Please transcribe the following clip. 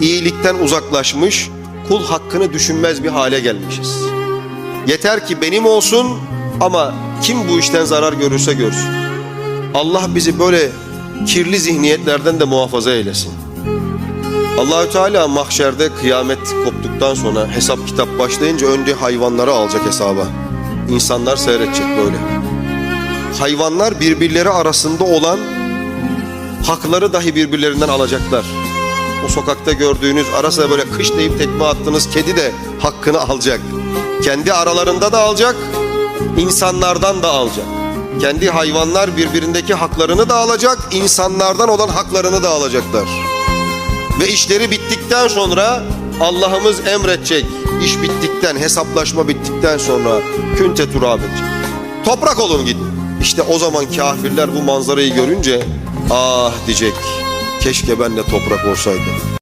iyilikten uzaklaşmış, kul hakkını düşünmez bir hale gelmişiz. Yeter ki benim olsun ama kim bu işten zarar görürse görsün. Allah bizi böyle kirli zihniyetlerden de muhafaza eylesin. Allahü Teala mahşerde kıyamet koptuktan sonra hesap kitap başlayınca önce hayvanları alacak hesaba. İnsanlar seyredecek böyle. Hayvanlar birbirleri arasında olan hakları dahi birbirlerinden alacaklar. O sokakta gördüğünüz ara sıra böyle kış deyip tekme attığınız kedi de hakkını alacak. Kendi aralarında da alacak, insanlardan da alacak. Kendi hayvanlar birbirindeki haklarını da alacak, insanlardan olan haklarını da alacaklar. Ve işleri bittikten sonra Allah'ımız emredecek. İş bittikten, hesaplaşma bittikten sonra künte turab. Toprak olun gidin. İşte o zaman kafirler bu manzarayı görünce ah diyecek. Keşke ben de toprak olsaydım.